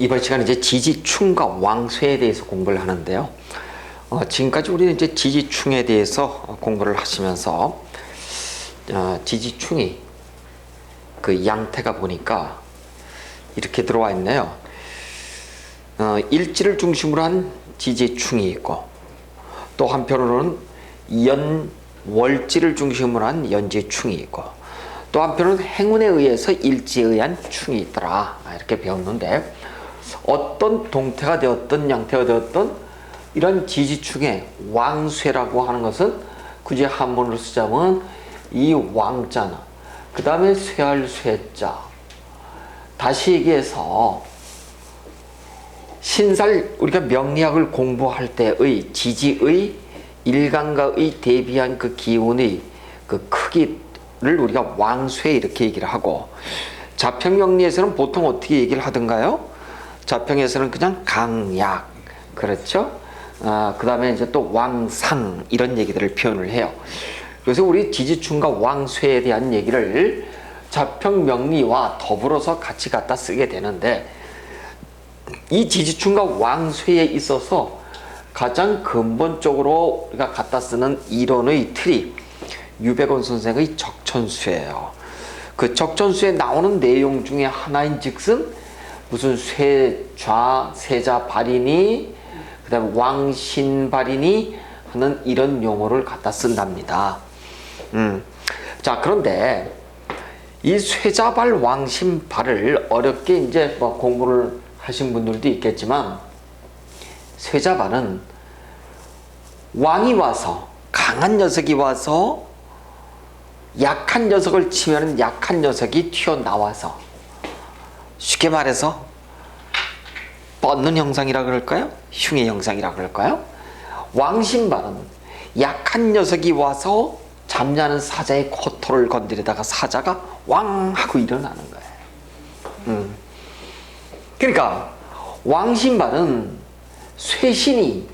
어, 이번 시간에 이제 지지충과 왕쇠에 대해서 공부를 하는데요. 어, 지금까지 우리는 이제 지지충에 대해서 공부를 하시면서 어, 지지충이 그 양태가 보니까 이렇게 들어와 있네요. 어, 일지를 중심으로 한 지지충이 있고 또 한편으로는 연월지를 중심으로 한 연지충이 있고 또 한편으로는 행운에 의해서 일지에 의한 충이 있더라 아, 이렇게 배웠는데 어떤 동태가 되었던 양태가 되었던 이런 지지충의 왕쇠라고 하는 것은 굳이 한문으로 쓰자면 이 왕자나 그 다음에 쇠할 쇠자 다시 얘기해서 신살 우리가 명리학을 공부할 때의 지지의 일간과의 대비한 그 기운의 그 크기를 우리가 왕쇠 이렇게 얘기를 하고 자평 명리에서는 보통 어떻게 얘기를 하던가요? 자평에서는 그냥 강약 그렇죠? 아, 그 다음에 이제 또 왕상 이런 얘기들을 표현을 해요. 그래서 우리 지지충과 왕쇠에 대한 얘기를 자평 명리와 더불어서 같이 갖다 쓰게 되는데 이 지지충과 왕쇠에 있어서 가장 근본적으로 우리가 갖다 쓰는 이론의 틀이 유백원 선생의 적천수예요. 그 적천수에 나오는 내용 중에 하나인 즉슨 무슨 쇠좌, 세자 발이니 그다음에 왕신 발이니 하는 이런 용어를 갖다 쓴답니다. 음. 자, 그런데 이 쇠자발 왕신발을 어렵게 이제 뭐 공부를 하신 분들도 있겠지만 쇠자발은 왕이 와서 강한 녀석이 와서 약한 녀석을 치면 약한 녀석이 튀어나와서 쉽게 말해서 뻗는 형상이라 그럴까요? 흉의 형상이라 그럴까요? 왕신발은 약한 녀석이 와서 잠자는 사자의 코털을 건드리다가 사자가 왕 하고 일어나는 거예요. 음. 그러니까 왕신발은 쇠신이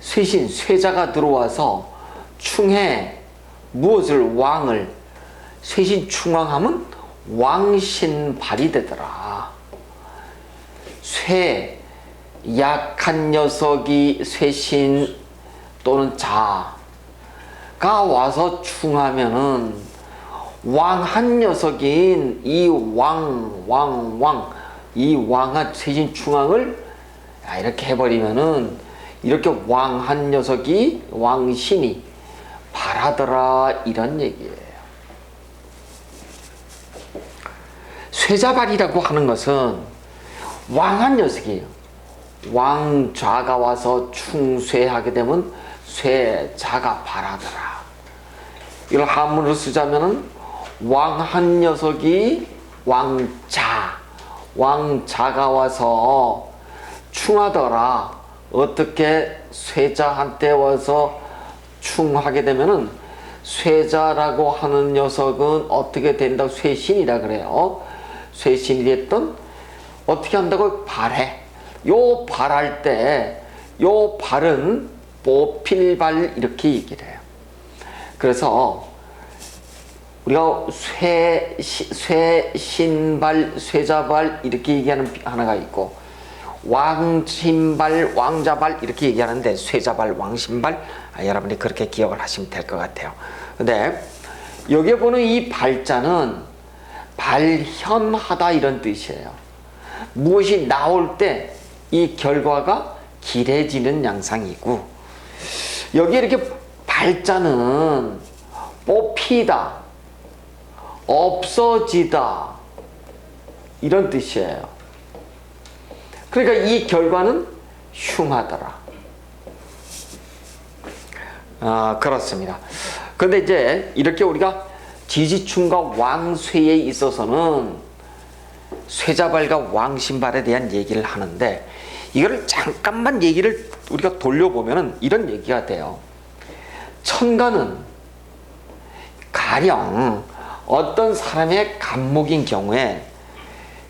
쇠신 쇠자가 들어와서 충해 무엇을 왕을 쇠신 충왕하면 왕신 발이 되더라. 쇠 약한 녀석이 쇠신 또는 자가 와서 충하면은 왕한 녀석인 이 왕, 왕, 왕, 이 왕한 쇠신 충왕을 이렇게 해버리면은 이렇게 왕 한 녀석이 왕신이 바라더라 이런 얘기예요. 쇠자발이라고 하는 것은 왕한 녀석이에요. 왕좌가 와서 충쇠하게 되면 쇠자가 바라더라. 이걸 한문으로 쓰자면은 왕한 녀석이 왕자, 왕자가 와서 충하더라. 어떻게 쇠자한테 와서 충하게 되면은 쇠자라고 하는 녀석은 어떻게 된다? 쇠신이라 그래요. 쇠신이 됐던 어떻게 한다고 발해. 요 발할 때 요 발은 보필발 이렇게 얘기를 해요. 그래서 우리가 쇠, 쇠 신발, 쇠자발 이렇게 얘기하는 하나가 있고 왕신발, 왕자발 이렇게 얘기하는데 쇠자발, 왕신발 아, 여러분이 그렇게 기억을 하시면 될 것 같아요. 근데 여기에 보는 이 발자는 발현하다 이런 뜻이에요. 무엇이 나올 때 이 결과가 길해지는 양상이고 여기 이렇게 발자는 뽑히다, 없어지다 이런 뜻이에요. 그러니까 이 결과는 흉하더라. 아, 그렇습니다. 근데 이제 이렇게 우리가 지지충과 왕쇠에 있어서는 쇠자발과 왕신발에 대한 얘기를 하는데 이거를 잠깐만 얘기를 우리가 돌려보면은 이런 얘기가 돼요. 천간은 가령 어떤 사람의 간목인 경우에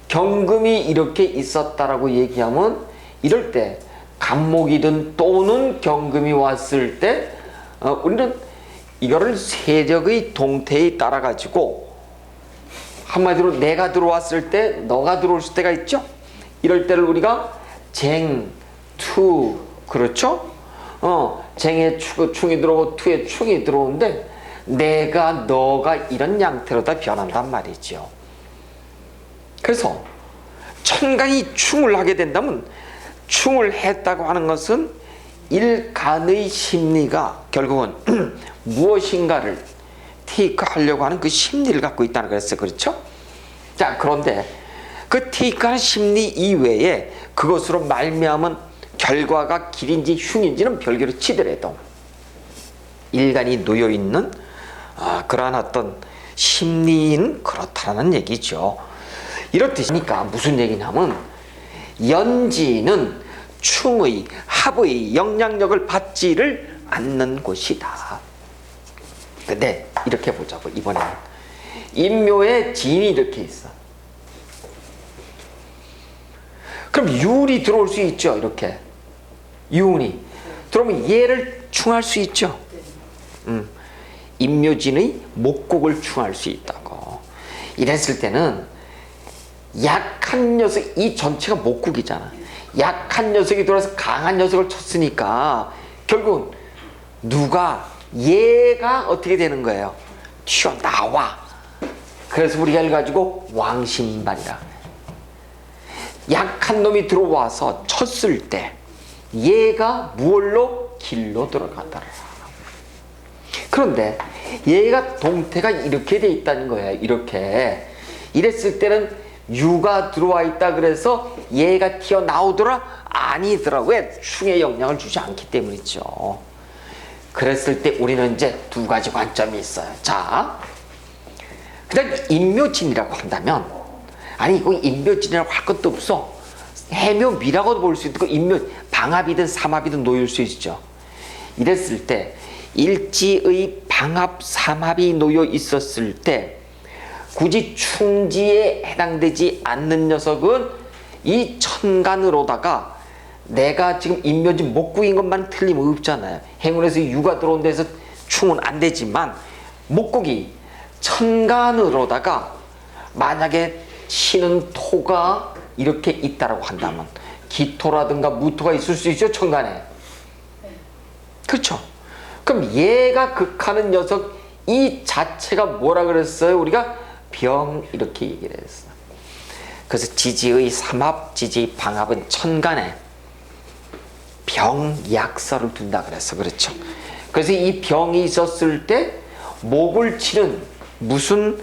경금이 이렇게 있었다라고 얘기하면 이럴 때 간목이든 또는 경금이 왔을 때 어, 우리는 이거를 세력의 동태에 따라 가지고 한마디로 내가 들어왔을 때 너가 들어올 때가 있죠. 이럴 때를 우리가 쟁, 투 그렇죠? 어 쟁에 추, 충이 들어오고 투에 충이 들어오는데 내가 너가 이런 양태로 다 변한단 말이죠. 그래서 천간이 충을 하게 된다면 충을 했다고 하는 것은 일간의 심리가 결국은 무엇인가를 테이크하려고 하는 그 심리를 갖고 있다는 거였어요. 그렇죠? 자, 그런데 그 테이크하는 심리 이외에 그것으로 말미암은 결과가 길인지 흉인지는 별개로 치더라도 일간이 놓여 있는 아, 그러한 어떤 심리는 그렇다는 얘기죠. 이렇듯이니까 무슨 얘기냐면 연지는 충의 합의 영향력을 받지를 않는 곳이다. 근데 이렇게 보자고 이번에는 인묘의 진이 이렇게 있어. 그럼 유운이 들어올 수 있죠 이렇게 유운이 그러면 얘를 충할 수 있죠. 음, 인묘진의 목곡을 충할 수 있다고. 이랬을 때는 약한 녀석 이 전체가 목국이잖아. 약한 녀석이 들어와서 강한 녀석을 쳤으니까 결국 누가 얘가 어떻게 되는 거예요? 튀어나와. 그래서 우리가 이걸 가지고 왕신발이라. 약한 놈이 들어와서 쳤을 때 얘가 무얼로 길로 들어가더라. 그런데 얘가 동태가 이렇게 돼 있다는 거예요. 이렇게. 이랬을 때는 유가 들어와 있다 그래서 얘가 튀어나오더라? 아니더라고요. 왜? 충의 영향을 주지 않기 때문이죠. 그랬을 때 우리는 이제 두 가지 관점이 있어요. 자, 그다음 인묘진이라고 한다면 아니 이거 인묘진이라고 할 것도 없어. 해묘미라고도 볼 수 있고 인묘 방합이든 삼합이든 놓일 수 있죠. 이랬을 때 일지의 방합 삼합이 놓여 있었을 때 굳이 충지에 해당되지 않는 녀석은 이 천간으로다가 내가 지금 인묘지 목구인 것만 틀림없잖아요. 행운에서 유가 들어온 데서 충은 안 되지만 목국이 천간으로다가 만약에 치는 토가 이렇게 있다라고 한다면 기토라든가 무토가 있을 수 있죠 천간에. 그렇죠? 그럼 얘가 극하는 녀석 이 자체가 뭐라 그랬어요? 우리가 병 이렇게 얘기를 했어. 그래서 지지의 삼합 지지 방합은 천간에 병약설을 둔다 그랬어. 그렇죠? 그래서 이 병이 있었을 때 목을 치는 무슨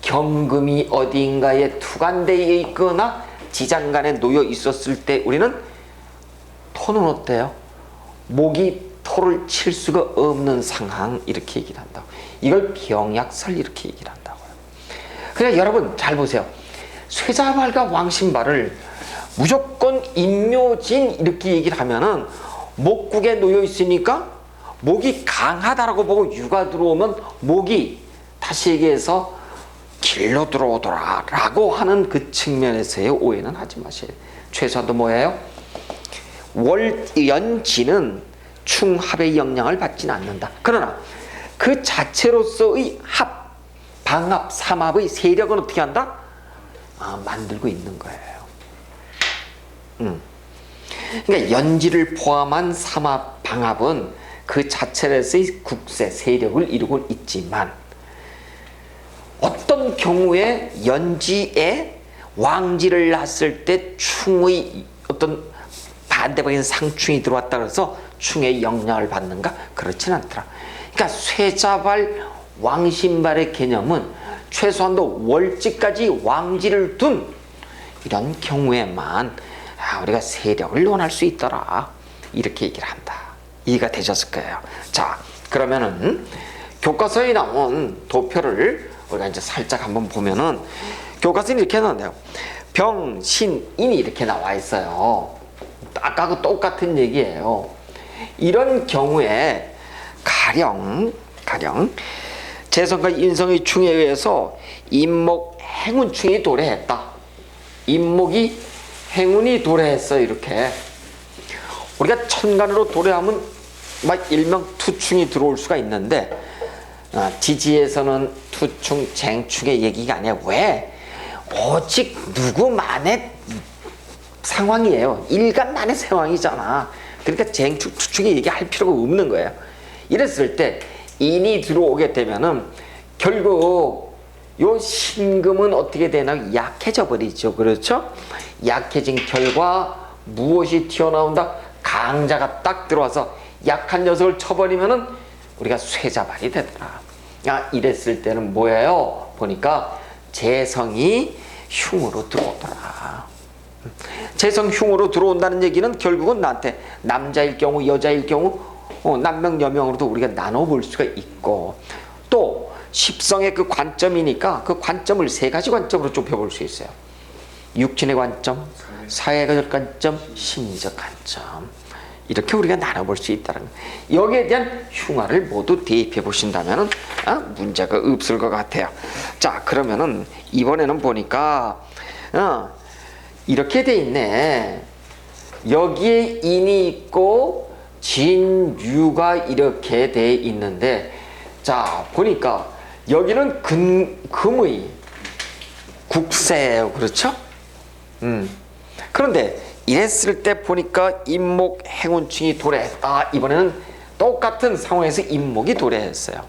경금이 어딘가에 투간되어 있거나 지장간에 놓여 있었을 때 우리는 토는 어때요? 목이 토를 칠 수가 없는 상황. 이렇게 얘기를 한다고. 이걸 병약설 이렇게 얘기를 한다고요 그냥 여러분 잘 보세요 쇠자발과 왕신발을 무조건 인묘진 이렇게 얘기를 하면은 목국에 놓여 있으니까 목이 강하다라고 보고 유가 들어오면 목이 다시 얘기해서 길로 들어오더라 라고 하는 그 측면에서의 오해는 하지 마세요. 최소한도 뭐예요? 월 연지는 충합의 영향을 받지는 않는다. 그러나 그 자체로서의 합, 방합, 삼합의 세력은 어떻게 한다? 아, 만들고 있는 거예요. 음. 그러니까 연지를 포함한 삼합, 방합은 그 자체로서의 국세, 세력을 이루고 있지만 어떤 경우에 연지에 왕지를 낳았을 때 충의 어떤 반대방인 상충이 들어왔다 그래서 충의 영향을 받는가? 그렇진 않더라. 그러니까 쇠자발 왕신발의 개념은 최소한도 월지까지 왕지를 둔 이런 경우에만 아, 우리가 세력을 논할 수 있더라. 이렇게 얘기를 한다. 이해가 되셨을 거예요. 자, 그러면은 교과서에 나온 도표를 우리가 이제 살짝 한번 보면은 교과서는 이렇게 나온대요. 병, 신, 인이 이렇게 나와 있어요. 아까하고 똑같은 얘기예요. 이런 경우에 가령 가령 재성과 인성의 충에 의해서 인목 행운충이 도래했다. 인목이 행운이 도래했어 이렇게 우리가 천간으로 도래하면 막 일명 투충이 들어올 수가 있는데 어, 지지에서는 투충, 쟁충의 얘기가 아니야. 왜? 오직 누구만의 상황이에요. 일간만의 상황이잖아. 그러니까 쟁축 추측이 얘기할 필요가 없는 거예요. 이랬을 때 인이 들어오게 되면은 결국 요 신금은 어떻게 되나 약해져 버리죠. 그렇죠? 약해진 결과 무엇이 튀어나온다? 강자가 딱 들어와서 약한 녀석을 쳐버리면은 우리가 쇠자발이 되더라. 아, 이랬을 때는 뭐예요? 보니까 재성이 흉으로 들어오더라. 재성 흉으로 들어온다는 얘기는 결국은 나한테 남자일 경우 여자일 경우 어, 남명 여명으로도 우리가 나눠 볼 수가 있고 또 십성의 그 관점이니까 그 관점을 세 가지 관점으로 좁혀 볼 수 있어요. 육신의 관점, 사회적 관점, 심리적 관점. 이렇게 우리가 나눠볼 수 있다는. 여기에 대한 흉화를 모두 대입해 보신다면 아, 문제가 없을 것 같아요. 자 그러면은 이번에는 보니까 어, 이렇게 돼 있네. 여기에 인이 있고 진유가 이렇게 돼 있는데 자 보니까 여기는 금, 금의 국세예요. 그렇죠? 음. 그런데 이랬을 때 보니까 임목 행운충이 도래했다. 이번에는 똑같은 상황에서 임목이 도래했어요.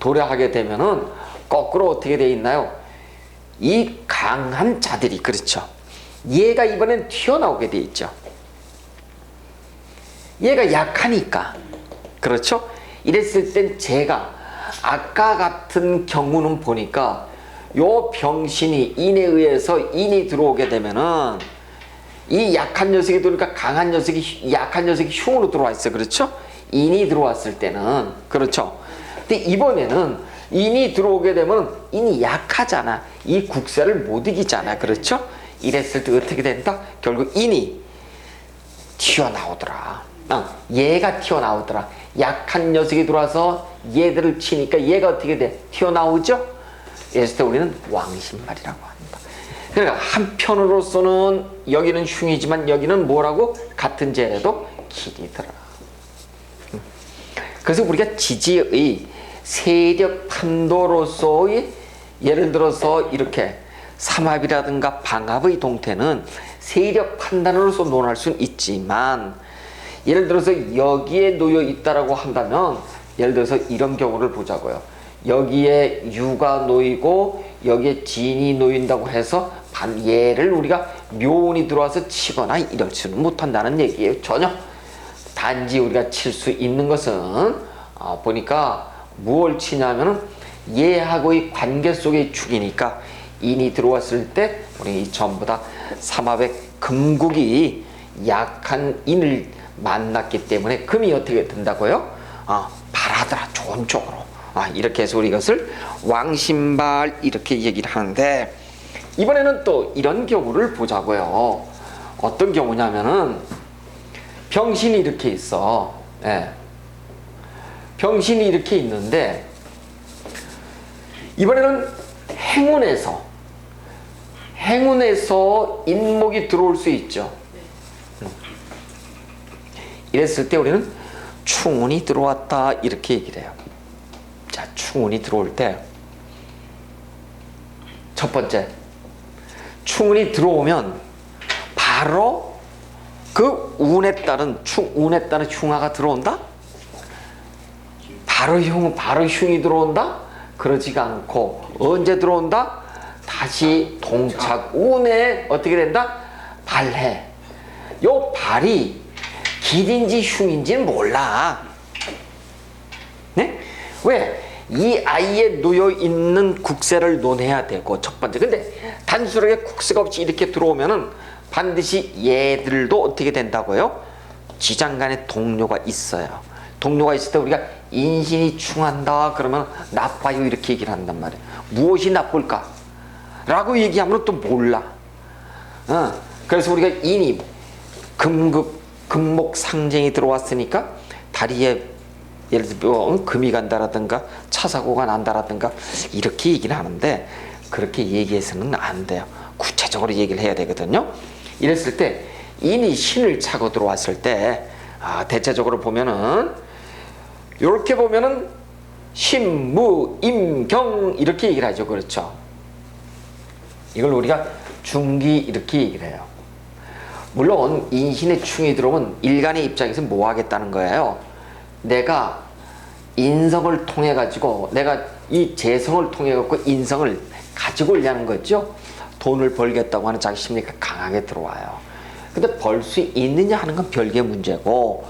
도래하게 되면은 거꾸로 어떻게 돼 있나요? 이 강한 자들이 그렇죠. 얘가 이번엔 튀어나오게 돼 있죠. 얘가 약하니까 그렇죠? 이랬을 땐 제가 아까 같은 경우는 보니까 요 병신이 인에 의해서 인이 들어오게 되면은 이 약한 녀석이 들어오니까 강한 녀석이 약한 녀석이 흉으로 들어와 있어 그렇죠? 인이 들어왔을 때는 그렇죠. 근데 이번에는 인이 들어오게 되면 인이 약하잖아. 이 국세를 못 이기잖아. 그렇죠? 이랬을 때 어떻게 된다? 결국 인이 튀어나오더라. 어, 얘가 튀어나오더라. 약한 녀석이 들어와서 얘들을 치니까 얘가 어떻게 돼? 튀어나오죠? 이랬을 때 우리는 왕신말이라고 한다. 그러니까 한편으로서는 여기는 흉이지만 여기는 뭐라고? 같은 재래도 길이더라. 음. 그래서 우리가 지지의 세력 판도로서의 예를 들어서 이렇게 삼합이라든가 방합의 동태는 세력 판단으로서 논할 수는 있지만 예를 들어서 여기에 놓여 있다라고 한다면 예를 들어서 이런 경우를 보자고요. 여기에 유가 놓이고 여기에 진이 놓인다고 해서 반 얘를 우리가 묘운이 들어와서 치거나 이럴 수는 못한다는 얘기예요. 전혀. 단지 우리가 칠 수 있는 것은 어, 보니까 무엇을 치냐면은 얘하고의 관계 속의 축이니까 인이 들어왔을 때 우리 전부 다 삼합의 금국이 약한 인을 만났기 때문에 금이 어떻게 된다고요? 어, 발하더라 좋은 쪽으로 아, 이렇게 해서 우리 이것을 왕신발 이렇게 얘기를 하는데 이번에는 또 이런 경우를 보자고요. 어떤 경우냐면은 병신이 이렇게 있어. 예. 병신이 이렇게 있는데 이번에는 행운에서 행운에서 인목이 들어올 수 있죠. 음. 이랬을 때 우리는 충운이 들어왔다 이렇게 얘기를 해요. 자, 충운이 들어올 때 첫 번째 충운이 들어오면 바로 그 운에 따른 충 운에 따른 흉화가 들어온다. 바로 흉 바로 흉이 들어온다. 그러지가 않고 언제 들어온다? 다시 동착 운에 어떻게 된다? 발해. 요 발이 길인지 흉인지는 몰라. 네? 왜? 이 아이에 놓여 있는 국세를 논해야 되고 첫 번째. 근데 단순하게 국세가 없이 이렇게 들어오면은 반드시 얘들도 어떻게 된다고요? 지장간에 동료가 있어요. 동료가 있을 때 우리가 인신이 충한다 그러면 나빠요 이렇게 얘기를 한단 말이에요. 무엇이 나쁠까? 라고 얘기하면 또 몰라. 어, 그래서 우리가 인이 금급 금목 상쟁이 들어왔으니까 다리에 예를 들어 뭐, 금이 간다라든가 차 사고가 난다라든가 이렇게 얘기를 하는데 그렇게 얘기해서는 안 돼요. 구체적으로 얘기를 해야 되거든요. 이랬을 때 인이 신을 차고 들어왔을 때 아, 대체적으로 보면은 이렇게 보면은 신무 임경 이렇게 얘기를 하죠. 그렇죠. 이걸 우리가 중기 이렇게 얘기를 해요. 물론 인신의 충이 들어오면 일간의 입장에서 뭐 하겠다는 거예요. 내가 인성을 통해 가지고 내가 이 재성을 통해 갖고 인성을 가지고 오려는 거죠. 돈을 벌겠다고 하는 자기 심리가 강하게 들어와요. 근데 벌 수 있느냐 하는 건 별개 문제고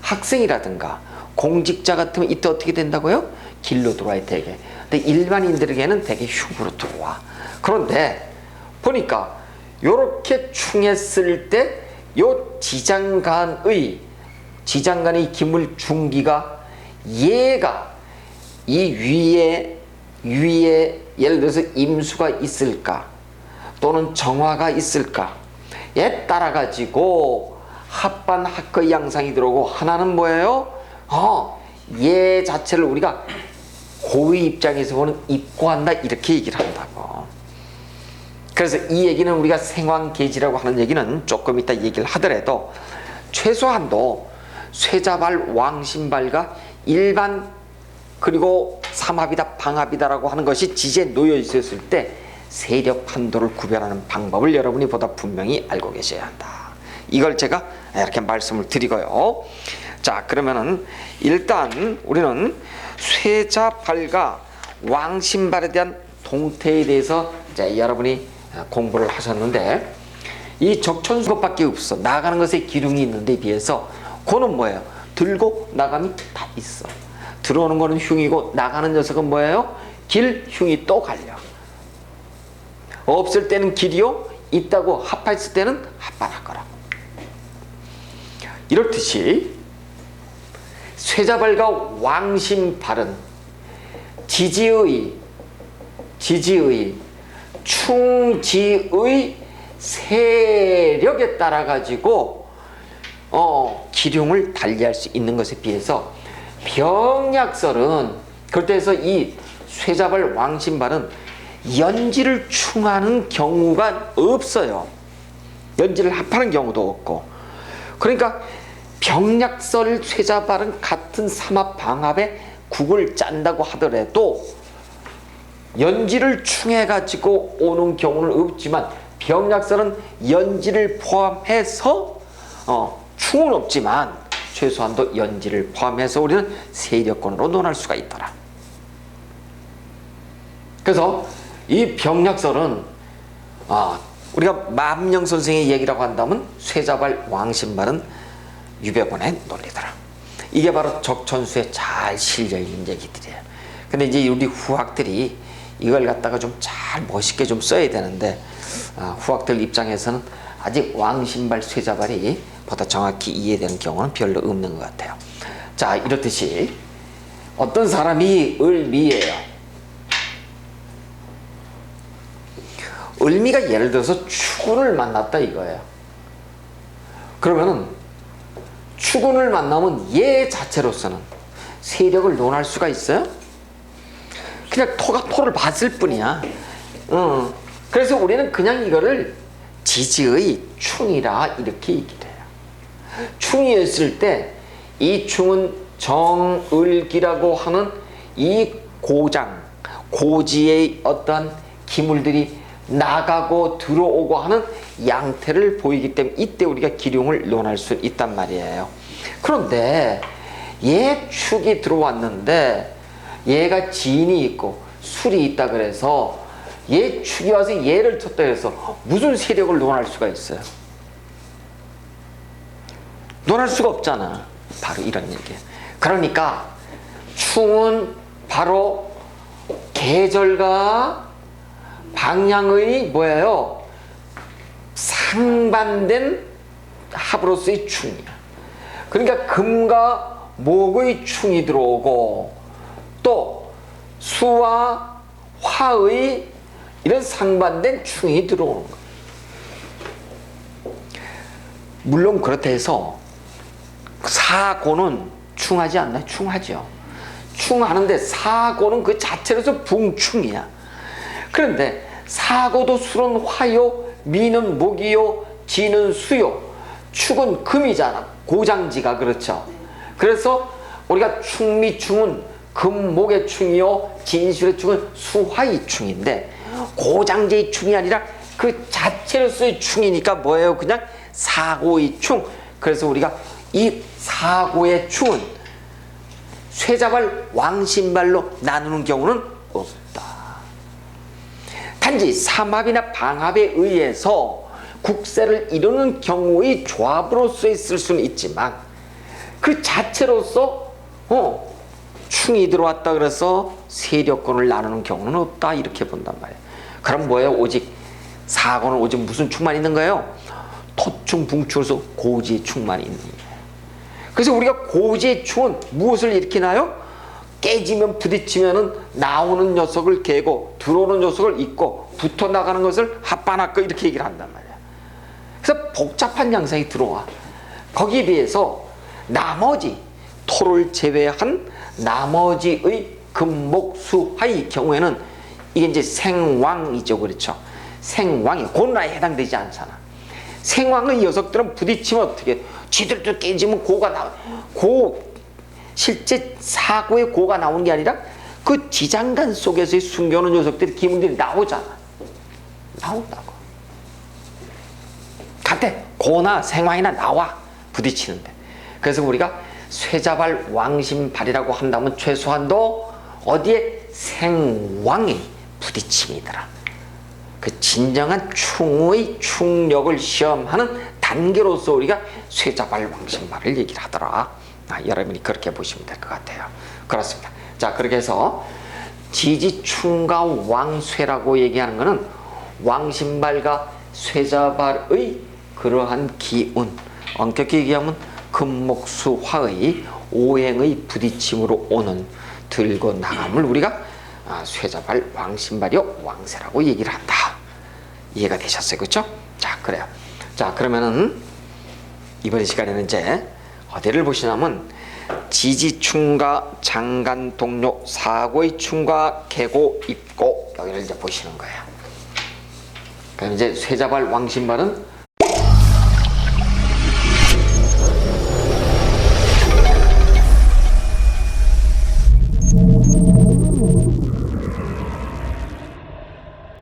학생이라든가 공직자 같으면 이때 어떻게 된다고요? 길로 들어와야 되게. 근데 일반인들에게는 되게 흉으로 들어와. 그런데 보니까 요렇게 충했을 때 요 지장간의 지장간의 기물 중기가 얘가 이 위에 위에 예를 들어서 임수가 있을까 또는 정화가 있을까 에 따라 가지고 합반 합의 양상이 들어오고 하나는 뭐예요? 어, 얘 자체를 우리가 고의 입장에서 보는 입고한다 이렇게 얘기를 한다고. 그래서 이 얘기는 우리가 생황계지라고 하는 얘기는 조금 이따 얘기를 하더라도 최소한도 쇠자발 왕신발과 일반 그리고 삼합이다 방합이다라고 하는 것이 지지에 놓여 있었을 때 세력 판도를 구별하는 방법을 여러분이 보다 분명히 알고 계셔야 한다. 이걸 제가 이렇게 말씀을 드리고요. 자 그러면은 일단 우리는 쇠자발과 왕신발에 대한 동태에 대해서 이제 여러분이 공부를 하셨는데 이 적천수 것밖에 없어 나가는 것에 기둥이 있는데 비해서 그는 뭐예요? 들고 나감이 다 있어. 들어오는 거는 흉이고 나가는 녀석은 뭐예요? 길 흉이 또 갈려. 없을 때는 길이요, 있다고 합했을 때는 합반할 거라고. 이렇듯이 쇠자발과 왕심발은 지지의 지지의 충지의 세력에 따라 가지고 어, 기륭을 달리할 수 있는 것에 비해서 병약설은 그때에서 이 쇠자발 왕신발은 연지를 충하는 경우가 없어요. 연지를 합하는 경우도 없고. 그러니까 병약설 쇠자발은 같은 삼합 방합에 국을 짠다고 하더라도 연지를 충해 가지고 오는 경우는 없지만 병약설은 연지를 포함해서 어, 충은 없지만 최소한도 연지를 포함해서 우리는 세력권으로 논할 수가 있더라. 그래서 이 병약설은 아, 우리가 만명 선생의 얘기라고 한다면 쇠자발 왕신발은 유배권의 논리더라. 이게 바로 적천수에 잘 실려 있는 얘기들이에요. 근데 이제 우리 후학들이 이걸 갖다가 좀 잘 멋있게 좀 써야 되는데 아, 후학들 입장에서는 아직 왕신발 쇠자발이 보다 정확히 이해되는 경우는 별로 없는 것 같아요. 자 이렇듯이 어떤 사람이 을미예요. 을미가 예를 들어서 추군을 만났다 이거예요. 그러면은 추군을 만나면 얘 자체로서는 세력을 논할 수가 있어요? 그냥 토가 토를 봤을 뿐이야. 어. 그래서 우리는 그냥 이거를 지지의 충이라 이렇게 얘기를 해요. 충이었을 때 이 충은 정을기라고 하는 이 고장, 고지의 어떤 기물들이 나가고 들어오고 하는 양태를 보이기 때문에 이때 우리가 기룡을 논할 수 있단 말이에요. 그런데 얘 축이 들어왔는데 얘가 진이 있고 술이 있다 그래서 얘 축이 와서 얘를 쳤다 해서 무슨 세력을 논할 수가 있어요? 논할 수가 없잖아. 바로 이런 얘기. 그러니까 충은 바로 계절과 방향의 뭐예요? 상반된 합으로서의 충이야. 그러니까 금과 목의 충이 들어오고 또 수와 화의 이런 상반된 충이 들어오는 거예요. 물론 그렇다 해서 사고는 충하지 않나요? 충하죠. 충하는데 사고는 그 자체로서 붕충이야. 그런데 사고도 술은 화요, 미는 목이요, 지는 수요, 축은 금이잖아. 고장지가 그렇죠. 그래서 우리가 충미충은 금목의 충이요, 진술의 충은 수화의 충인데 고장제의 충이 아니라 그 자체로서의 충이니까 뭐예요? 그냥 사고의 충. 그래서 우리가 이 사고의 충은 쇠자발 왕신발로 나누는 경우는 없다. 단지 삼합이나 방합에 의해서 국세를 이루는 경우의 조합으로서 있을 수는 있지만 그 자체로서 어, 충이 들어왔다 그래서 세력권을 나누는 경우는 없다 이렇게 본단 말이에요. 그럼 뭐예요? 오직 사고는 오직 무슨 충만 있는 거예요? 토충, 붕충에서 고지의 충만 있는 거예요. 그래서 우리가 고지의 충은 무엇을 일으키나요? 깨지면 부딪히면은 나오는 녀석을 개고 들어오는 녀석을 잇고 붙어 나가는 것을 합반학거 이렇게 얘기를 한단 말이야. 그래서 복잡한 양상이 들어와. 거기에 비해서 나머지 토를 제외한 나머지의 금목수화의 경우에는 이게 이제 생왕이죠, 그렇죠? 생왕이 고나에 해당되지 않잖아. 생왕의 녀석들은 부딪히면 어떻게? 지들도 깨지면 고가 나, 고 실제 사고의 고가 나오는 게 아니라 그 지장간 속에서의 숨겨놓은 녀석들이 기운들이 나오잖아. 나온다고. 같아. 고나 생왕이나 나와 부딪히는데. 그래서 우리가 쇠자발 왕신발이라고 한다면 최소한도 어디에 생왕이 부딪힘이더라. 그 진정한 충의 충력을 시험하는 단계로서 우리가 쇠자발 왕신발을 얘기를 하더라. 아, 여러분이 그렇게 보시면 될 것 같아요. 그렇습니다. 자, 그렇게 해서 지지충과 왕쇠라고 얘기하는 것은 왕신발과 쇠자발의 그러한 기운, 엄격히 얘기하면 금목수화의 오행의 부딪힘으로 오는 들고 나감을 우리가 아, 쇠자발 왕신발이요 왕쇠라고 얘기를 한다. 이해가 되셨어요, 그렇죠? 자, 그래요. 자, 그러면은 이번 시간에는 이제 어디를 보시냐면 지지충과 장간 동료 사고의 충과 개고 입고 여기를 이제 보시는 거예요. 그럼 이제 쇠자발 왕신발은